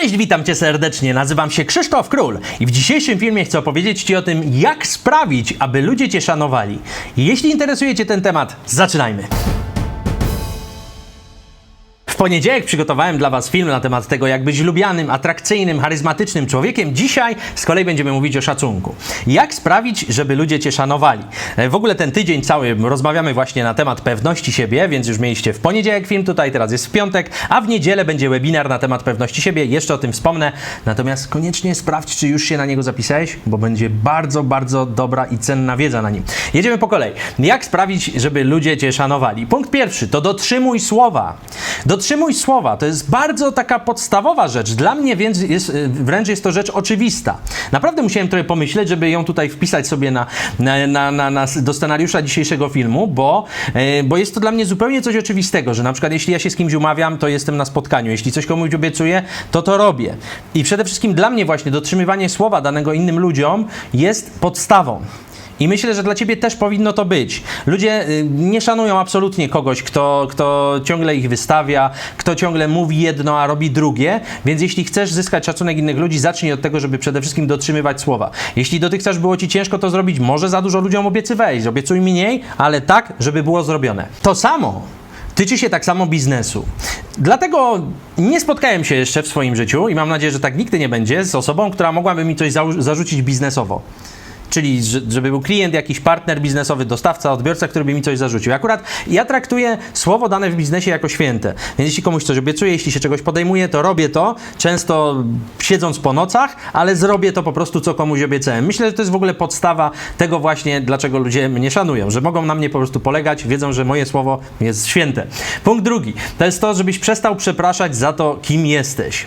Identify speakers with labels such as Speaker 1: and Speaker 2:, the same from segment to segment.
Speaker 1: Cześć, witam cię serdecznie. Nazywam się Krzysztof Król i w dzisiejszym filmie chcę opowiedzieć ci o tym, jak sprawić, aby ludzie cię szanowali. Jeśli interesuje cię ten temat, zaczynajmy. Poniedziałek przygotowałem dla Was film na temat tego, jak być lubianym, atrakcyjnym, charyzmatycznym człowiekiem. Dzisiaj z kolei będziemy mówić o szacunku. Jak sprawić, żeby ludzie Cię szanowali? E, W ogóle ten tydzień cały rozmawiamy właśnie na temat pewności siebie, więc już mieliście w poniedziałek film tutaj, teraz jest w piątek, a w niedzielę będzie webinar na temat pewności siebie. Jeszcze o tym wspomnę. Natomiast koniecznie sprawdź, czy już się na niego zapisałeś, bo będzie bardzo, bardzo dobra i cenna wiedza na nim. Jedziemy po kolei. Jak sprawić, żeby ludzie Cię szanowali? Punkt pierwszy to dotrzymuj słowa. Dotrzymuj słowa to jest bardzo taka podstawowa rzecz. Dla mnie więc jest, y, wręcz jest to rzecz oczywista. Naprawdę musiałem trochę pomyśleć, żeby ją tutaj wpisać sobie na, na, na, na, do scenariusza dzisiejszego filmu, bo, y, bo jest to dla mnie zupełnie coś oczywistego, że na przykład jeśli ja się z kimś umawiam, to jestem na spotkaniu. Jeśli coś komuś obiecuję, to to robię. I przede wszystkim dla mnie właśnie dotrzymywanie słowa danego innym ludziom jest podstawą. I myślę, że dla ciebie też powinno to być. Ludzie y, nie szanują absolutnie kogoś, kto, kto ciągle ich wystawia, kto ciągle mówi jedno, a robi drugie. Więc jeśli chcesz zyskać szacunek innych ludzi, zacznij od tego, żeby przede wszystkim dotrzymywać słowa. Jeśli dotychczas było ci ciężko to zrobić, może za dużo ludziom obiecywałeś, obiecuj mniej, ale tak, żeby było zrobione. To samo tyczy się tak samo biznesu. Dlatego nie spotkałem się jeszcze w swoim życiu i mam nadzieję, że tak nigdy nie będzie z osobą, która mogłaby mi coś zarzucić biznesowo. Czyli, że- żeby był klient, jakiś partner biznesowy, dostawca, odbiorca, który by mi coś zarzucił. Akurat ja traktuję słowo dane w biznesie jako święte. Więc jeśli komuś coś obiecuję, jeśli się czegoś podejmuję, to robię to, często siedząc po nocach, ale zrobię to po prostu, co komuś obiecałem. Myślę, że to jest w ogóle podstawa tego właśnie, dlaczego ludzie mnie szanują, że mogą na mnie po prostu polegać, wiedzą, że moje słowo jest święte. Punkt drugi, to jest to, żebyś przestał przepraszać za to, kim jesteś.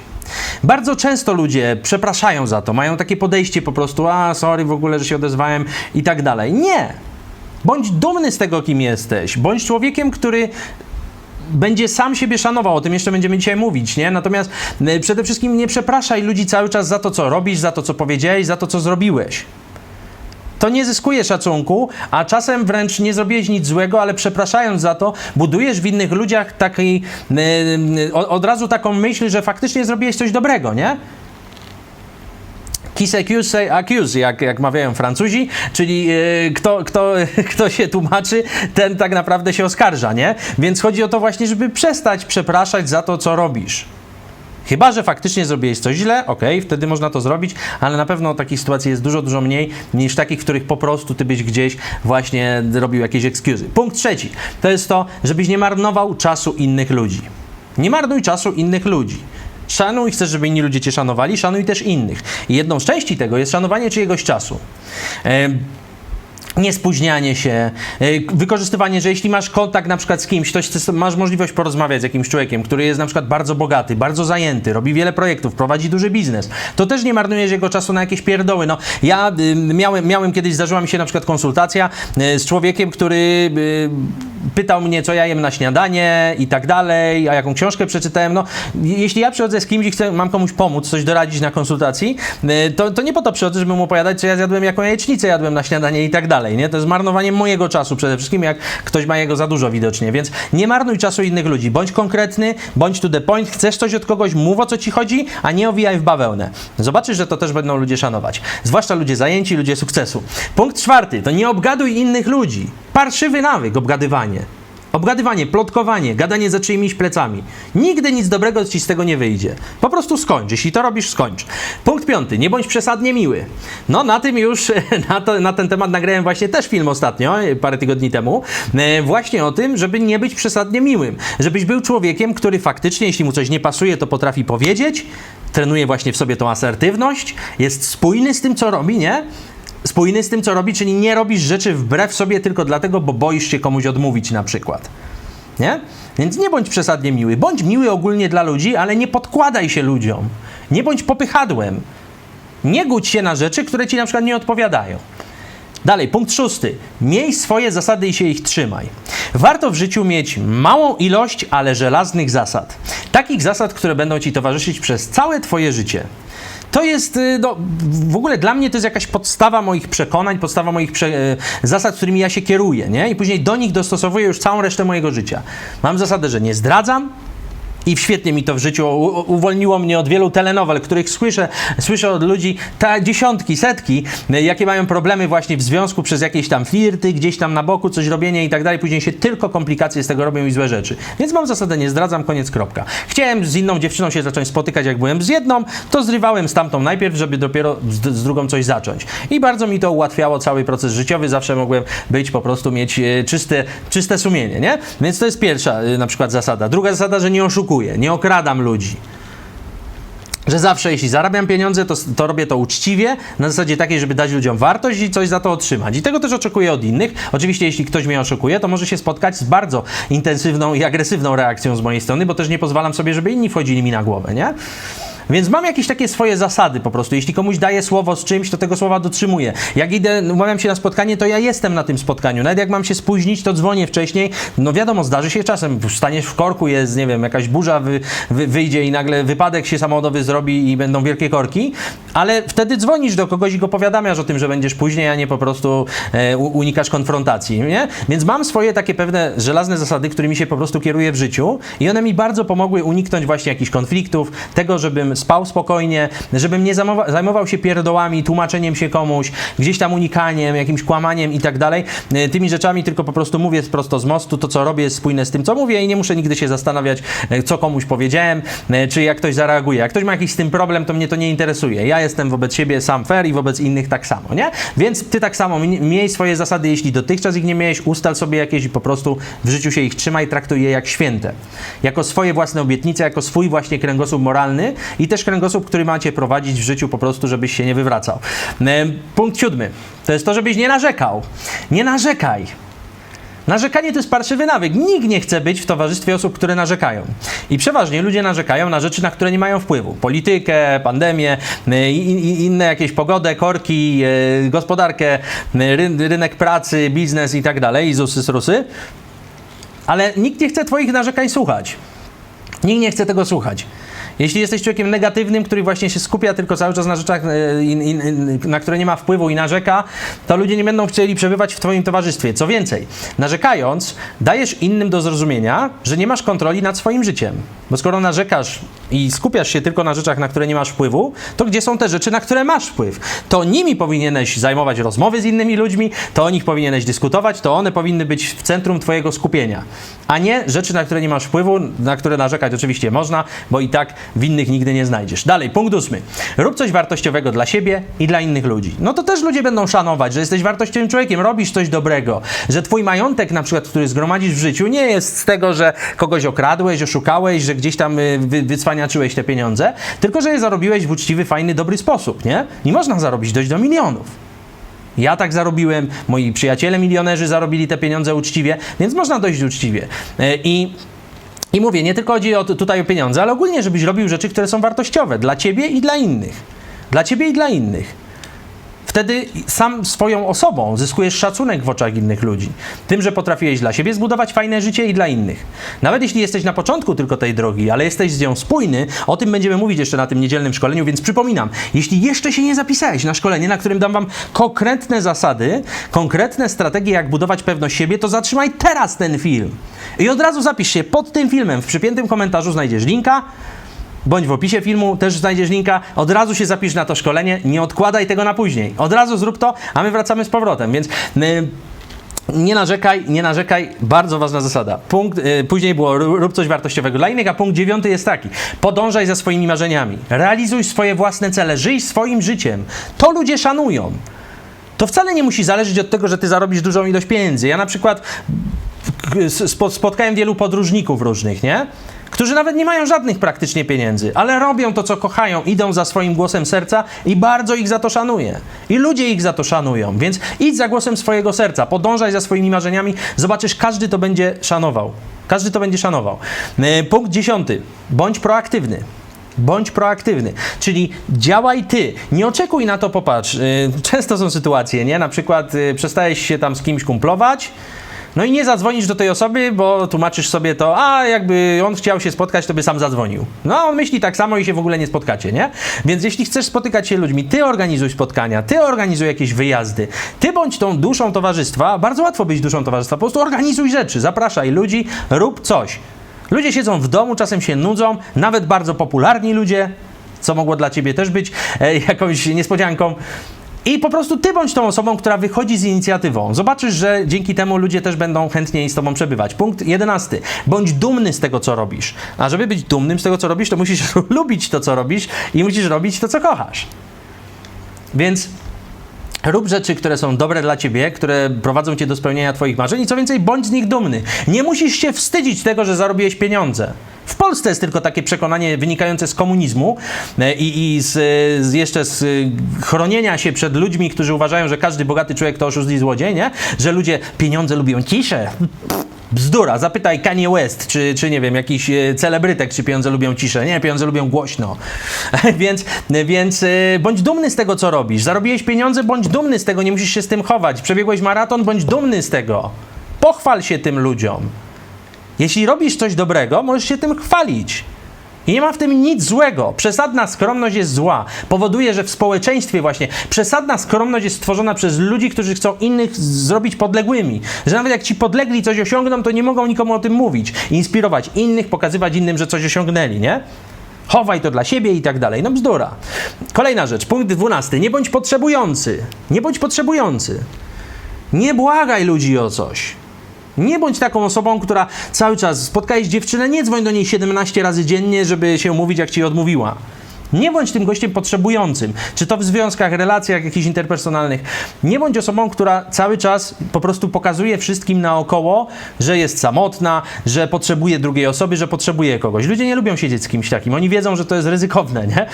Speaker 1: Bardzo często ludzie przepraszają za to, mają takie podejście po prostu, a sorry w ogóle, że się odezwałem i tak dalej. Nie! Bądź dumny z tego, kim jesteś. Bądź człowiekiem, który będzie sam siebie szanował, o tym jeszcze będziemy dzisiaj mówić, nie? Natomiast y, przede wszystkim nie przepraszaj ludzi cały czas za to, co robisz, za to, co powiedziałeś, za to, co zrobiłeś. To nie zyskuje szacunku, a czasem wręcz nie zrobiłeś nic złego, ale przepraszając za to, budujesz w innych ludziach taki, yy, od razu taką myśl, że faktycznie zrobiłeś coś dobrego, nie? Qui s'accuse, say accuse, jak, jak mawiają Francuzi, czyli yy, kto, kto, kto się tłumaczy, ten tak naprawdę się oskarża, nie? Więc chodzi o to właśnie, żeby przestać przepraszać za to, co robisz. Chyba, że faktycznie zrobiłeś coś źle, okej, wtedy można to zrobić, ale na pewno takich sytuacji jest dużo, dużo mniej niż takich, w których po prostu ty byś gdzieś właśnie robił jakieś excuse'y. Punkt trzeci, to jest to, żebyś nie marnował czasu innych ludzi. Nie marnuj czasu innych ludzi. Szanuj, chcesz, żeby inni ludzie cię szanowali, szanuj też innych. I jedną z części tego jest szanowanie czyjegoś czasu. Em, niespóźnianie się, y, wykorzystywanie, że jeśli masz kontakt na przykład z kimś, to jest- masz możliwość porozmawiać z jakimś człowiekiem, który jest na przykład bardzo bogaty, bardzo zajęty, robi wiele projektów, prowadzi duży biznes, to też nie marnujesz jego czasu na jakieś pierdoły. No, ja y, miałem, miałem kiedyś, zdarzyła mi się na przykład konsultacja y, z człowiekiem, który pytał mnie, co ja jem na śniadanie i tak dalej, a jaką książkę przeczytałem. No, jeśli ja przychodzę z kimś i chcę, mam komuś pomóc, coś doradzić na konsultacji, y, to, to nie po to przychodzę, żeby mu opowiadać, co ja zjadłem, jaką jajecznicę jadłem na śniadanie i tak dalej, nie? To jest marnowanie mojego czasu przede wszystkim, jak ktoś ma jego za dużo widocznie, więc nie marnuj czasu innych ludzi. Bądź konkretny, bądź to the point, chcesz coś od kogoś, mów o co ci chodzi, a nie owijaj w bawełnę. Zobaczysz, że to też będą ludzie szanować. Zwłaszcza ludzie zajęci, ludzie sukcesu. Punkt czwarty, to nie obgaduj innych ludzi. Parszywy nawyk, obgadywanie. Obgadywanie, plotkowanie, gadanie za czyimiś plecami. Nigdy nic dobrego ci z tego nie wyjdzie. Po prostu skończ. Jeśli to robisz, skończ. Punkt piąty. Nie bądź przesadnie miły. No, na tym już, na, to, na ten temat nagrałem właśnie też film ostatnio, parę tygodni temu. E, właśnie o tym, żeby nie być przesadnie miłym. Żebyś był człowiekiem, który faktycznie, jeśli mu coś nie pasuje, to potrafi powiedzieć. Trenuje właśnie w sobie tą asertywność. Jest spójny z tym, co robi, nie? Spójny z tym, co robi, czyli nie robisz rzeczy wbrew sobie tylko dlatego, bo boisz się komuś odmówić na przykład. Nie? Więc nie bądź przesadnie miły. Bądź miły ogólnie dla ludzi, ale nie podkładaj się ludziom. Nie bądź popychadłem. Nie gódź się na rzeczy, które ci na przykład nie odpowiadają. Dalej, punkt szósty. Miej swoje zasady i się ich trzymaj. Warto w życiu mieć małą ilość, ale żelaznych zasad. Takich zasad, które będą ci towarzyszyć przez całe twoje życie. To jest, y, no, w ogóle dla mnie to jest jakaś podstawa moich przekonań, podstawa moich prze, y, zasad, którymi ja się kieruję, nie? I później do nich dostosowuję już całą resztę mojego życia. Mam zasadę, że nie zdradzam, I świetnie mi to w życiu uwolniło mnie od wielu telenowel, których słyszę, słyszę od ludzi ta dziesiątki, setki, jakie mają problemy właśnie w związku przez jakieś tam flirty, gdzieś tam na boku coś robienie i tak dalej. Później się tylko komplikacje z tego robią i złe rzeczy. Więc mam zasadę nie zdradzam, koniec, kropka. Chciałem z inną dziewczyną się zacząć spotykać, jak byłem z jedną, to zrywałem z tamtą najpierw, żeby dopiero z, z drugą coś zacząć. I bardzo mi to ułatwiało cały proces życiowy. Zawsze mogłem być, po prostu mieć e, czyste, czyste sumienie, nie? Więc to jest pierwsza e, na przykład zasada. Druga zasada, że nie oszukuję, nie okradam ludzi. Że zawsze, jeśli zarabiam pieniądze, to, to robię to uczciwie, na zasadzie takiej, żeby dać ludziom wartość i coś za to otrzymać. I tego też oczekuję od innych. Oczywiście, jeśli ktoś mnie oszukuje, to może się spotkać z bardzo intensywną i agresywną reakcją z mojej strony, bo też nie pozwalam sobie, żeby inni wchodzili mi na głowę, nie? Więc mam jakieś takie swoje zasady po prostu. Jeśli komuś daję słowo z czymś, to tego słowa dotrzymuję. Jak idę, umawiam się na spotkanie, to ja jestem na tym spotkaniu. Nawet jak mam się spóźnić, to dzwonię wcześniej. No wiadomo, zdarzy się czasem. Staniesz w korku, jest, nie wiem, jakaś burza wy, wy, wyjdzie i nagle wypadek się samochodowy zrobi i będą wielkie korki. Ale wtedy dzwonisz do kogoś i go powiadamiasz o tym, że będziesz później, a nie po prostu e, unikasz konfrontacji, nie? Więc mam swoje takie pewne żelazne zasady, którymi się po prostu kieruję w życiu i one mi bardzo pomogły uniknąć właśnie jakichś konfliktów, tego, żebym spał spokojnie, żebym nie zajmował się pierdołami, tłumaczeniem się komuś, gdzieś tam unikaniem, jakimś kłamaniem i tak dalej. E, Tymi rzeczami tylko po prostu mówię prosto z mostu, to co robię jest spójne z tym, co mówię i nie muszę nigdy się zastanawiać, e, co komuś powiedziałem, e, czy jak ktoś zareaguje. Jak ktoś ma jakiś z tym problem, to mnie to nie interesuje. Ja jestem wobec siebie sam fair i wobec innych tak samo, nie? Więc ty tak samo mi- miej swoje zasady, jeśli dotychczas ich nie miałeś, ustal sobie jakieś i po prostu w życiu się ich trzymaj, traktuj je jak święte. Jako swoje własne obietnice, jako swój właśnie kręgosłup moralny też kręgosłup, który macie prowadzić w życiu po prostu, żebyś się nie wywracał. E, Punkt siódmy. To jest to, żebyś nie narzekał. Nie narzekaj. Narzekanie to jest parszywy nawyk. Nikt nie chce być w towarzystwie osób, które narzekają. I przeważnie ludzie narzekają na rzeczy, na które nie mają wpływu. Politykę, pandemię, i, i inne jakieś pogodę, korki, y, gospodarkę, ry, rynek pracy, biznes i tak dalej, i zusy, srusy. Ale nikt nie chce twoich narzekań słuchać. Nikt nie chce tego słuchać. Jeśli jesteś człowiekiem negatywnym, który właśnie się skupia tylko cały czas na rzeczach, e, na które nie ma wpływu i narzeka, to ludzie nie będą chcieli przebywać w Twoim towarzystwie. Co więcej, narzekając, dajesz innym do zrozumienia, że nie masz kontroli nad swoim życiem. Bo skoro narzekasz i skupiasz się tylko na rzeczach, na które nie masz wpływu, to gdzie są te rzeczy, na które masz wpływ? To nimi powinieneś zajmować rozmowy z innymi ludźmi, to o nich powinieneś dyskutować, to one powinny być w centrum Twojego skupienia, a nie rzeczy, na które nie masz wpływu, na które narzekać oczywiście można, bo i tak w innych nigdy nie znajdziesz. Dalej, punkt ósmy. Rób coś wartościowego dla siebie i dla innych ludzi. No to też ludzie będą szanować, że jesteś wartościowym człowiekiem, robisz coś dobrego, że twój majątek na przykład, który zgromadzisz w życiu, nie jest z tego, że kogoś okradłeś, oszukałeś, że gdzieś tam y, wy, wycwaniaczyłeś te pieniądze, tylko że je zarobiłeś w uczciwy, fajny, dobry sposób, nie? Nie można zarobić dojść do milionów. Ja tak zarobiłem, moi przyjaciele milionerzy zarobili te pieniądze uczciwie, więc można dojść uczciwie. E, I i mówię, nie tylko chodzi o, tutaj o pieniądze, ale ogólnie, żebyś robił rzeczy, które są wartościowe dla ciebie i dla innych. Dla ciebie i dla innych. Wtedy sam swoją osobą zyskujesz szacunek w oczach innych ludzi. Tym, że potrafiłeś dla siebie zbudować fajne życie i dla innych. Nawet jeśli jesteś na początku tylko tej drogi, ale jesteś z nią spójny, o tym będziemy mówić jeszcze na tym niedzielnym szkoleniu, więc przypominam, jeśli jeszcze się nie zapisałeś na szkolenie, na którym dam Wam konkretne zasady, konkretne strategie, jak budować pewność siebie, to zatrzymaj teraz ten film. I od razu zapisz się pod tym filmem. W przypiętym komentarzu znajdziesz linka, bądź w opisie filmu też znajdziesz linka. Od razu się zapisz na to szkolenie, nie odkładaj tego na później. Od razu zrób to, a my wracamy z powrotem. Więc y, nie narzekaj, nie narzekaj, bardzo ważna zasada. Punkt, y, później było ró- rób coś wartościowego dla innych, a punkt dziewiąty jest taki. Podążaj za swoimi marzeniami. Realizuj swoje własne cele, żyj swoim życiem. To ludzie szanują. To wcale nie musi zależeć od tego, że ty zarobisz dużą ilość pieniędzy. Ja na przykład spo- spotkałem wielu podróżników różnych, nie? Którzy nawet nie mają żadnych praktycznie pieniędzy, ale robią to, co kochają, idą za swoim głosem serca i bardzo ich za to szanuję. I ludzie ich za to szanują, więc idź za głosem swojego serca, podążaj za swoimi marzeniami, zobaczysz, każdy to będzie szanował. Każdy to będzie szanował. E, Punkt dziesiąty. Bądź proaktywny. Bądź proaktywny, czyli działaj ty. Nie oczekuj na to, popatrz. y, Często są sytuacje, nie? Na przykład y, przestajesz się tam z kimś kumplować. No i nie zadzwonisz do tej osoby, bo tłumaczysz sobie to, a jakby on chciał się spotkać, to by sam zadzwonił. No a on myśli tak samo i się w ogóle nie spotkacie, nie? Więc jeśli chcesz spotykać się ludźmi, ty organizuj spotkania, ty organizuj jakieś wyjazdy, ty bądź tą duszą towarzystwa, bardzo łatwo być duszą towarzystwa, po prostu organizuj rzeczy, zapraszaj ludzi, rób coś. Ludzie siedzą w domu, czasem się nudzą, nawet bardzo popularni ludzie, co mogło dla ciebie też być e, jakąś niespodzianką. I po prostu ty bądź tą osobą, która wychodzi z inicjatywą. Zobaczysz, że dzięki temu ludzie też będą chętniej z tobą przebywać. Punkt jedenasty. Bądź dumny z tego, co robisz. A żeby być dumnym z tego, co robisz, to musisz lubić to, co robisz i musisz robić to, co kochasz. Więc Rób rzeczy, które są dobre dla ciebie, które prowadzą cię do spełnienia twoich marzeń i co więcej, bądź z nich dumny. Nie musisz się wstydzić tego, że zarobiłeś pieniądze. W Polsce jest tylko takie przekonanie wynikające z komunizmu e, i, i z, z jeszcze z y, chronienia się przed ludźmi, którzy uważają, że każdy bogaty człowiek to oszust i złodziej, nie? Że ludzie pieniądze lubią ciszę. Bzdura, zapytaj Kanye West, czy, czy nie wiem, jakiś e, celebrytek, czy pieniądze lubią ciszę. Nie, pieniądze lubią głośno. więc więc e, bądź dumny z tego, co robisz. Zarobiłeś pieniądze, bądź dumny z tego, nie musisz się z tym chować. Przebiegłeś maraton, bądź dumny z tego. Pochwal się tym ludziom. Jeśli robisz coś dobrego, możesz się tym chwalić. Nie ma w tym nic złego. Przesadna skromność jest zła. Powoduje, że w społeczeństwie właśnie przesadna skromność jest stworzona przez ludzi, którzy chcą innych zrobić podległymi. Że nawet jak ci podlegli coś osiągną, to nie mogą nikomu o tym mówić. Inspirować innych, pokazywać innym, że coś osiągnęli, nie? Chowaj to dla siebie i tak dalej. No bzdura. Kolejna rzecz, punkt dwunasty. Nie bądź potrzebujący. Nie bądź potrzebujący. Nie błagaj ludzi o coś. Nie bądź taką osobą, która cały czas spotkałeś dziewczynę, nie dzwoń do niej 17 razy dziennie, żeby się umówić, jak ci odmówiła. Nie bądź tym gościem potrzebującym, czy to w związkach, relacjach jakichś interpersonalnych. Nie bądź osobą, która cały czas po prostu pokazuje wszystkim naokoło, że jest samotna, że potrzebuje drugiej osoby, że potrzebuje kogoś. Ludzie nie lubią siedzieć z kimś takim. Oni wiedzą, że to jest ryzykowne, nie?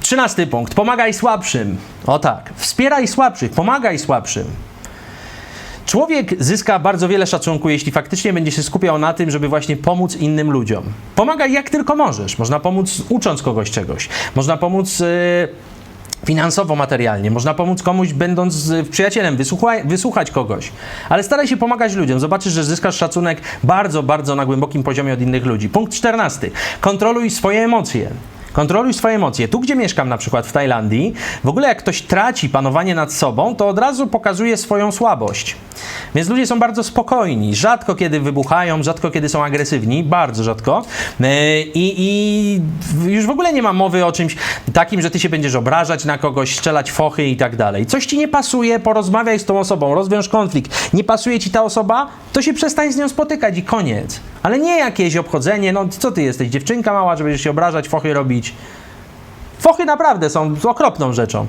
Speaker 1: Trzynasty punkt. Pomagaj słabszym. O tak. Wspieraj słabszych, pomagaj słabszym. Człowiek zyska bardzo wiele szacunku, jeśli faktycznie będzie się skupiał na tym, żeby właśnie pomóc innym ludziom. Pomagaj jak tylko możesz. Można pomóc ucząc kogoś czegoś. Można pomóc. Yy, Finansowo, materialnie. Można pomóc komuś, będąc przyjacielem, wysłuchaj, wysłuchać kogoś. Ale staraj się pomagać ludziom. Zobaczysz, że zyskasz szacunek bardzo, bardzo na głębokim poziomie od innych ludzi. Punkt 14. Kontroluj swoje emocje. Kontroluj swoje emocje. Tu, gdzie mieszkam, na przykład w Tajlandii, w ogóle jak ktoś traci panowanie nad sobą, to od razu pokazuje swoją słabość. Więc ludzie są bardzo spokojni. Rzadko kiedy wybuchają, rzadko kiedy są agresywni, bardzo rzadko. Yy, I, I już w ogóle nie ma mowy o czymś takim, że ty się będziesz obrażać na kogoś, strzelać fochy i tak dalej. Coś ci nie pasuje, porozmawiaj z tą osobą, rozwiąż konflikt. Nie pasuje ci ta osoba, to się przestań z nią spotykać i koniec. Ale nie jakieś obchodzenie, no co ty jesteś, dziewczynka mała, że będziesz się obrażać, fochy robić. Fochy naprawdę są okropną rzeczą.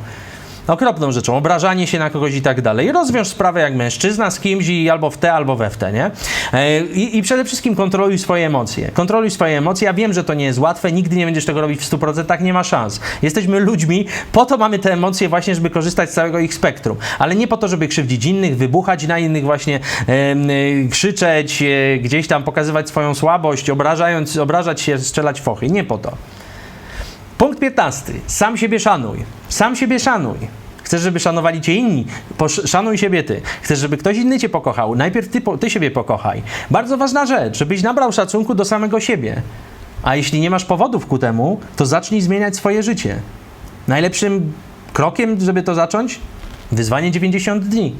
Speaker 1: Okropną rzeczą, obrażanie się na kogoś i tak dalej. Rozwiąż sprawę jak mężczyzna z kimś i albo w te, albo we w te, nie? E, I, I przede wszystkim kontroluj swoje emocje. Kontroluj swoje emocje. Ja wiem, że to nie jest łatwe, nigdy nie będziesz tego robić w 100%, nie ma szans. Jesteśmy ludźmi, po to mamy te emocje właśnie, żeby korzystać z całego ich spektrum. Ale nie po to, żeby krzywdzić innych, wybuchać na innych właśnie, e, krzyczeć, e, gdzieś tam pokazywać swoją słabość, obrażając, obrażać się, strzelać fochy. Nie po to. Punkt 15. Sam siebie szanuj. Sam siebie szanuj. Chcesz, żeby szanowali cię inni? Szanuj siebie ty. Chcesz, żeby ktoś inny cię pokochał? Najpierw ty, ty siebie pokochaj. Bardzo ważna rzecz, żebyś nabrał szacunku do samego siebie. A jeśli nie masz powodów ku temu, to zacznij zmieniać swoje życie. Najlepszym krokiem, żeby to zacząć? Wyzwanie 90 dni.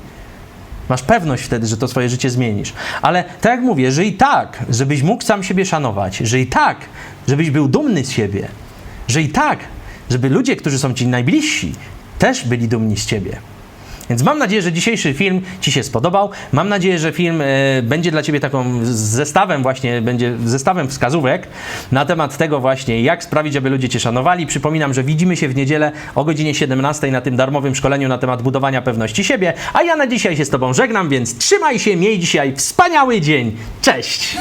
Speaker 1: Masz pewność wtedy, że to swoje życie zmienisz. Ale tak jak mówię, żyj tak, żebyś mógł sam siebie szanować. Żyj tak, żebyś był dumny z siebie. Żyj tak, żeby ludzie, którzy są ci najbliżsi, też byli dumni z ciebie. Więc mam nadzieję, że dzisiejszy film Ci się spodobał. Mam nadzieję, że film e, będzie dla Ciebie taką zestawem właśnie, będzie zestawem wskazówek na temat tego właśnie, jak sprawić, aby ludzie Cię szanowali. Przypominam, że widzimy się w niedzielę o godzinie 17 na tym darmowym szkoleniu na temat budowania pewności siebie. A ja na dzisiaj się z Tobą żegnam, więc trzymaj się, miej dzisiaj wspaniały dzień. Cześć!